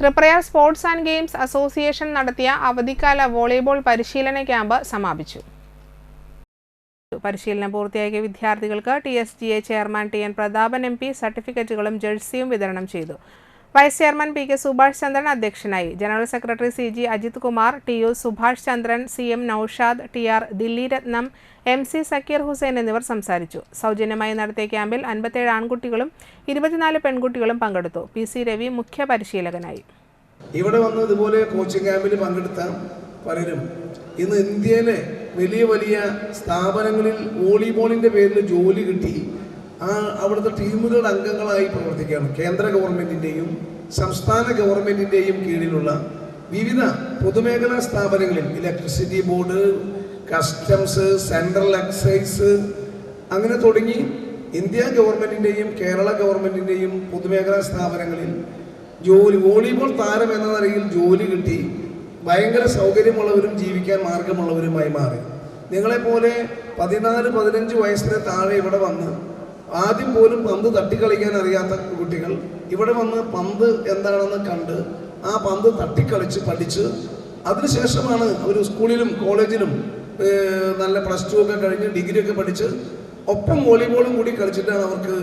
Triprayar sports and games association നടത്തിയ അവധിക്കാല volleyball പരിശീലന ക്യാമ്പ് സമാപിച്ചു. പരിശീലനം പൂർത്തിയാക്കിയ വിദ്യാർത്ഥികൾക്ക് T S G A chairman T N Prathapan M P സർട്ടിഫിക്കറ്റുകളും ജേഴ്സിയും വിതരണം ചെയ്തു. Vice chairman P K Subhash Chandran അധ്യക്ഷനായി. General secretary C G Ajith Kumar T U Subhash Chandran C M Noushad T R Dilli Ratnam M C Zakir Hussain എന്നിവർ സംസാരിച്ചു. സൗജന്യമായി നടത്തിയ ക്യാമ്പിൽ അൻപത്തേഴ് ആൺകുട്ടികളും ഇരുപത്തിനാല് പെൺകുട്ടികളും പങ്കെടുത്തു. പി സി രവി മുഖ്യ പരിശീലകനായി. ഇവിടെ വന്ന് ഇതുപോലെ കോച്ചിങ് ക്യാമ്പിൽ പങ്കെടുത്ത പലരും ഇന്ന് ഇന്ത്യയിലെ വലിയ വലിയ സ്ഥാപനങ്ങളിൽ വോളിബോളിന്റെ പേരിൽ ജോലി കിട്ടി. ആ അവിടുത്തെ ടീമുകളുടെ അംഗങ്ങളായി പ്രവർത്തിക്കുകയാണ്. കേന്ദ്ര ഗവൺമെന്റിന്റെയും സംസ്ഥാന ഗവൺമെന്റിന്റെയും കീഴിലുള്ള വിവിധ പൊതുമേഖലാ സ്ഥാപനങ്ങളിൽ electricity board customs central excise അങ്ങനെ തുടങ്ങി ഇന്ത്യ ഗവൺമെന്റിന്റെയും കേരള ഗവൺമെന്റിന്റെയും പൊതുമേഖലാ സ്ഥാപനങ്ങളിൽ ജോലി വോളിബോൾ താരം എന്ന നിലയിൽ ജോലി കിട്ടി. ഭയങ്കര സൗകര്യമുള്ളവരും ജീവിക്കാൻ മാർഗമുള്ളവരുമായി മാറി. നിങ്ങളെപ്പോലെ പതിനാല് പതിനഞ്ച് വയസ്സിന് താഴെ ഇവിടെ വന്ന് ആദ്യം പോലും പന്ത് തട്ടിക്കളിക്കാൻ അറിയാത്ത കുട്ടികൾ ഇവിടെ വന്ന് പന്ത് എന്താണെന്ന് കണ്ട് ആ പന്ത് തട്ടിക്കളിച്ച് പഠിച്ച് അതിനുശേഷമാണ് അവർ സ്കൂളിലും കോളേജിലും നല്ല പ്ലസ് ടു ഒക്കെ കഴിഞ്ഞ് ഡിഗ്രി ഒക്കെ പഠിച്ച് ഒപ്പം വോളിബോളും കൂടി കളിച്ചിട്ടാണ് അവർക്ക്